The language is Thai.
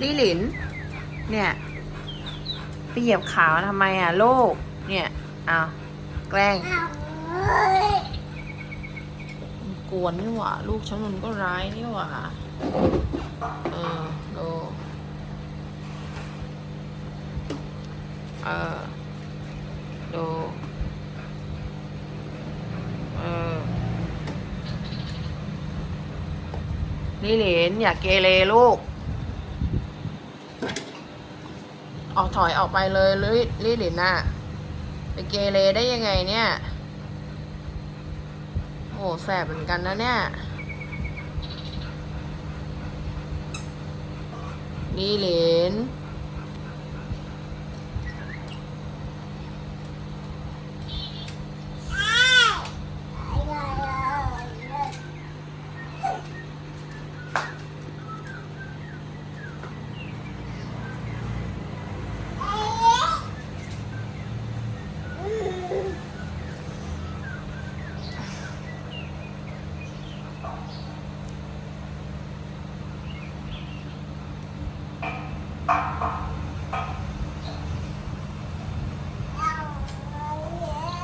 ลี่หลิน เนี่ย ไปเหยียบขาวทำไมอะลูกเนี่ยอ้าวแกล้งกวนนี่หว่า ลูกฉันมันก็ร้ายนี่หว่า เออดูเออดูเออนี่เหรนอย่าเกเรลูก ออกถอยออกไปเลยลิลี่หลินน่ะไปเกเรได้ยังไงเนี่ยโอ้แสบเหมือนกันนะเนี่ยนี่เหรน